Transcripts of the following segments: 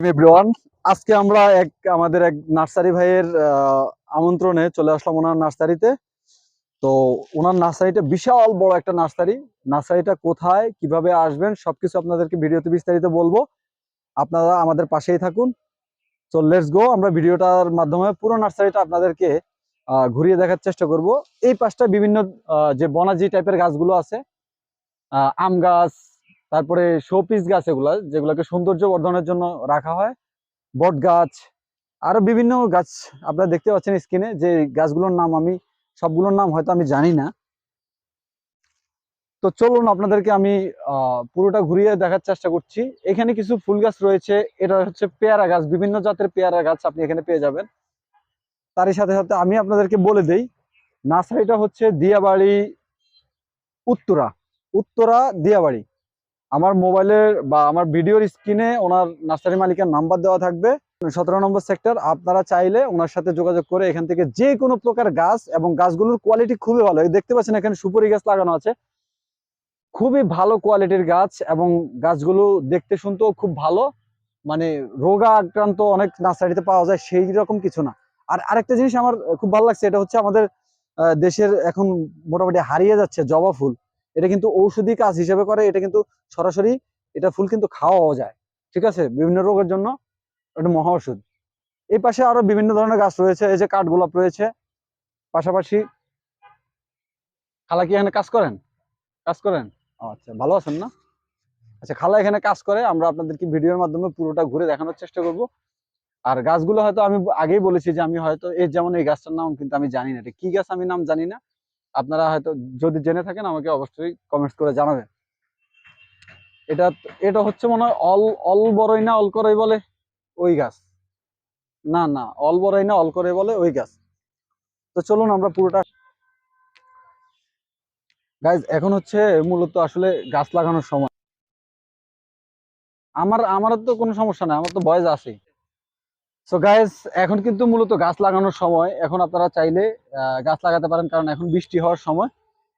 Everyone আজকে আমরা এক, আমাদের এক নার্সারি ভাইয়ের আমন্ত্রণে চলে আসলাম ওনার নার্সারিতে। তো ওনার নার্সারিটা বিশাল বড় একটা নার্সারি। নার্সারিটা কোথায়, কীভাবে আসবেন, সবকিছু আপনাদেরকে ভিডিওতে বিস্তারিত বলব। আপনারা আমাদের পাশেই থাকুন। তো লেটস গো আমরা ভিডিওটার মাধ্যমে পুরো নার্সারিটা আপনাদেরকে ঘুরিয়ে দেখার চেষ্টা করব। এই পাশটা বিভিন্ন যে বনাজি টাইপের গাছগুলো আছে আম গাছ তারপরে শোপিস গাছ এগুলা, যেগুলোকে সৌন্দর্য বর্ধনের জন্য রাখা হয়। বট গাছ, আরও বিভিন্ন গাছ আপনারা দেখতে পাচ্ছেন স্ক্রিনে, যে গাছগুলোর নাম আমি, সবগুলোর নাম হয়তো আমি জানি না। তো চলুন আপনাদেরকে আমি পুরোটা ঘুরিয়ে দেখার চেষ্টা করছি। এখানে কিছু ফুল গাছ রয়েছে, এটা হচ্ছে পেয়ারা গাছ, বিভিন্ন জাতের পেয়ারা গাছ আপনি এখানে পেয়ে যাবেন। তারই সাথে সাথে আমি আপনাদেরকে বলে দেই, নার্সারিটা হচ্ছে দিয়াবাড়ি, উত্তরা। উত্তরা, দিয়াবাড়ি। আমার মোবাইলের বা আমার ভিডিওর স্ক্রিনে ওনার নার্সারি মালিকের নাম্বার দেওয়া থাকবে। সতেরো নম্বর সেক্টর আপনারা চাইলে ওনার সাথে যোগাযোগ করে এখান থেকে যে কোনো প্রকার গাছ এবং গাছগুলোর কোয়ালিটি খুবই ভালো। দেখতে পাচ্ছেন এখানে সুপারি গাছ লাগানো আছে। খুবই ভালো কোয়ালিটির গাছ এবং গাছগুলো দেখতে শুনতেও খুব ভালো। মানে রোগা আক্রান্ত অনেক নার্সারিতে পাওয়া যায় সেই রকম কিছু না। আর আরেকটা জিনিস আমার খুব ভালো লাগছে, এটা হচ্ছে আমাদের দেশের এখন মোটামুটি হারিয়ে যাচ্ছে জবা ফুল। এটা কিন্তু ঔষধি কাজ হিসেবে করে, এটা কিন্তু সরাসরি এটা ফুল কিন্তু খাওয়াও যায়, ঠিক আছে? বিভিন্ন রোগের জন্য এটা মহা ওষুধ এই পাশে আরও বিভিন্ন ধরনের গাছ রয়েছে, এই যে কাঠগোলাপ রয়েছে, পাশাপাশি খালা কি এখানে কাজ করেন? কাজ করেন? আচ্ছা ভালো আছেন না? আচ্ছা খালা এখানে কাজ করে, আমরা আপনাদেরকে ভিডিওর মাধ্যমে পুরোটা ঘুরে দেখানোর চেষ্টা করব। আর গাছগুলো হয়তো আমি আগেই বলেছি যে আমি হয়তো, এই যেমন এই গাছটার নাম কিন্তু আমি জানি না, এটা কি গাছ আমি নাম জানি না। আপনারা হয়তো যদি জেনে থাকেন, আমাকে অবশ্যই কমেন্টস করে জানাবেন। এটা এটা হচ্ছে মনে হয় অল অল বড়ই না, অল করই বলে ওই গাছ। না না, অল বড়ই না, অল করে বলে ওই গাছ। তো চলুন আমরা পুরোটা গাইজ এখন হচ্ছে মূলত আসলে গাছ লাগানোর সময়। আমার আমার তো কোনো সমস্যা নাই, আমার তো বয়স আছে সো গাইজ এখন কিন্তু মূলত গাছ লাগানোর সময়, এখন আপনারা চাইলে গাছ লাগাতে পারেন, কারণ এখন বৃষ্টি হওয়ার সময়।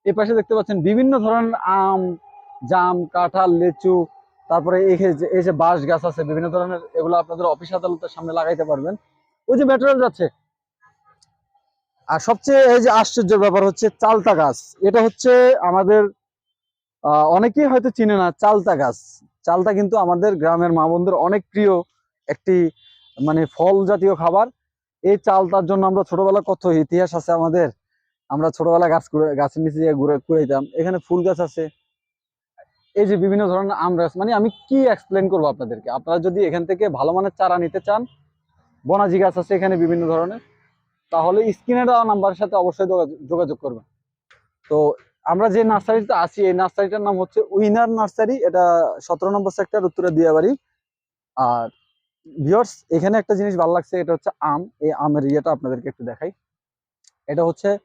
এই পাশে দেখতে পাচ্ছেন বিভিন্ন ধরনের আম, জাম, কাঁঠাল, লিচু, তারপরে এই যে বাঁশ গাছ আছে, বিভিন্ন ধরনের, এগুলো আপনাদের অফিস আদালতের সামনে লাগাইতে পারবেন। ওই যে মেটেরিয়াল যাচ্ছে। আর সবচেয়ে এই যে আশ্চর্যের ব্যাপার হচ্ছে চালতা গাছ। এটা হচ্ছে আমাদের অনেকেই হয়তো চিনে না, চালতা গাছ। চালতা কিন্তু আমাদের গ্রামের মা অনেক প্রিয় একটি মানে ফল জাতীয় খাবার। এই চালতার জন্য আমরা ছোটবেলা কত ইতিহাস আছে আমাদের। আমরা ছোটবেলা গাছ গাছের নিচে ঘুরে কুড়াইতাম এখানে ফুল গাছ আছে। এই যে বিভিন্ন ধরনের আম গাছ মানে আমি কি এক্সপ্লেন করব আপনাদেরকে? আপনারা যদি এখান থেকে ভালো মানের চারা নিতে চান, বনাজি গাছ আছে এখানে বিভিন্ন ধরনের, তাহলে স্ক্রিনে দেওয়া নাম্বারের সাথে অবশ্যই যোগাযোগ- যোগাযোগ করবেন। তো আমরা যে নার্সারিতে আছি, এই নার্সারিটার নাম হচ্ছে উইনার নার্সারি। এটা সতেরো নম্বর সেক্টর উত্তরে দিয়াবাড়ি। আর ভিউয়ার্স এখানে একটা জিনিস ভালো লাগছে, এটা হচ্ছে আম। এই আমের ইয়েটা আপনাদেরকে একটু দেখাই। এটা হচ্ছে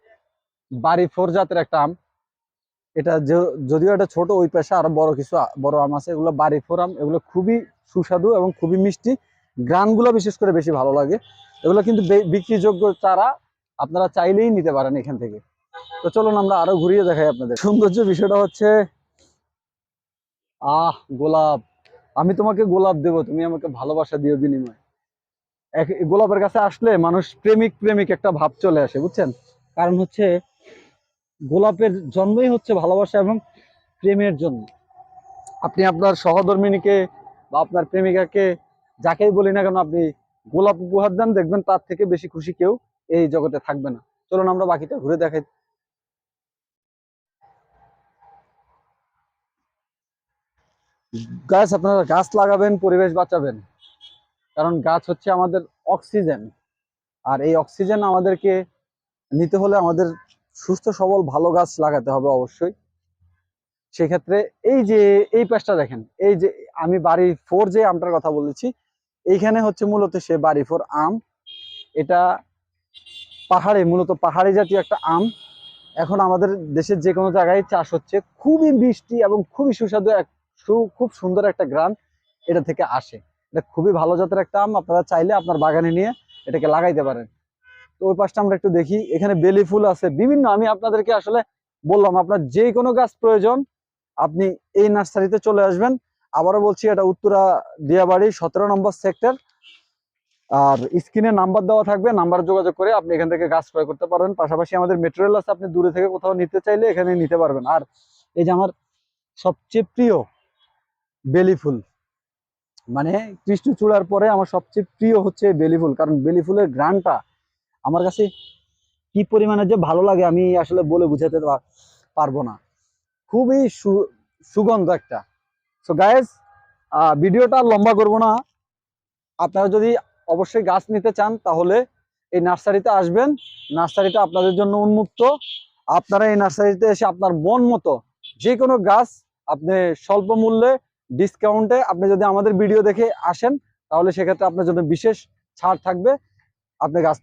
বাড়ি ফোর জাতের একটা আম। এটা যদিও এটা ছোট, ওই পাশে আরও বড় কিছু বড় আম আছে। এগুলো বাড়ি ফোর আম। এগুলো খুবই সুস্বাদু এবং খুবই মিষ্টি। গ্রানগুলো বিশেষ করে বেশি ভালো লাগে। এগুলো কিন্তু বিক্রিযোগ্য চারা আপনারা চাইলেই নিতে পারেন এখান থেকে। তো চলুন আমরা আরও ঘুরিয়ে দেখাই আপনাদের। সৌন্দর্য বিষয়টা হচ্ছে, আহ, গোলাপ। আমি তোমাকে গোলাপ দেবো, তুমি আমাকে ভালোবাসা দিও বিনিময়। এক গোলাপের কাছে আসলে মানুষ প্রেমিক প্রেমিক একটা ভাব চলে আসে, বুঝছেন? কারণ হচ্ছে গোলাপের জন্মই হচ্ছে ভালোবাসা এবং প্রেমের জন্য। আপনি আপনার সহধর্মিনীকে বা আপনার প্রেমিকাকে যাকেই বলি না কেন, আপনি গোলাপ উপহার দেন, দেখবেন তার থেকে বেশি খুশি কেউ এই জগতে থাকবে না। চলুন আমরা বাকিটা ঘুরে দেখাই। গাছ আপনারা গাছ লাগাবেন, পরিবেশ বাঁচাবেন। কারণ গাছ হচ্ছে আমাদের অক্সিজেন। আর এই অক্সিজেন আমাদেরকে নিতে হলে আমাদের সুস্থ, সবল, ভালো গাছ লাগাতে হবে অবশ্যই। সেক্ষেত্রে এই যে, এই পাশটা দেখেন, এই যে আমি বাড়ি ফোর যে আমটার কথা বলেছি, এইখানে হচ্ছে মূলত সে বাড়ি ফোর আম। এটা পাহাড়ে, মূলত পাহাড়ি জাতীয় একটা আম। এখন আমাদের দেশের যে কোনো জায়গায় চাষ হচ্ছে। খুবই বৃষ্টি এবং খুবই সুস্বাদু এক সু- খুব সুন্দর একটা গ্রান এটা থেকে আসে। এটা খুবই ভালো জাতের একটা আম, আপনারা চাইলে আপনার বাগানে নিয়ে এটাকে লাগাইতে পারেন। তো ওই পাশটা আমরা একটু দেখি, এখানে বেলি ফুল আছে, বিভিন্ন আমি আপনাদেরকে আসলে বললাম, আপনার যে কোনো গাছ প্রয়োজন, আপনি এই নার্সারিতে চলে আসবেন। আবারও বলছি, এটা উত্তরা দিয়াবাড়ি, সতেরো নম্বর সেক্টর। আর স্ক্রিনে নাম্বার দেওয়া থাকবে, নাম্বার যোগাযোগ করে আপনি এখান থেকে গাছ ক্রয় করতে পারবেন পাশাপাশি আমাদের মেটেরিয়াল আছে, আপনি দূরে থেকে কোথাও নিতে চাইলে এখানে নিতে পারবেন। আর এই যে আমার সবচেয়ে প্রিয় বেলি ফুল। মানে কৃষ্ণচূড়ার পরে আমার সবচেয়ে প্রিয় হচ্ছে বেলি ফুল, কারণ বেলি ফুলের গ্রানটা আমার কাছে কি পরিমাণে যে ভালো লাগে আমি আসলে বলে বুঝাতে পারব না। খুবই সুগন্ধ একটা। সো গায়েস ভিডিওটা লম্বা করব না। আপনারা যদি অবশ্যই গাছ নিতে চান, তাহলে এই নার্সারিতে আসবেন। নার্সারিটা আপনাদের জন্য উন্মুক্ত। আপনারা এই নার্সারিতে এসে আপনার মন মতো যে কোনো গাছ আপনি স্বল্প মূল্যে ডিসকাউন্টে আপনি যদি আমাদের ভিডিও দেখে আসেন, তাহলে সেক্ষেত্রে আপনার জন্য বিশেষ ছাড় থাকবে। আপনি গাছ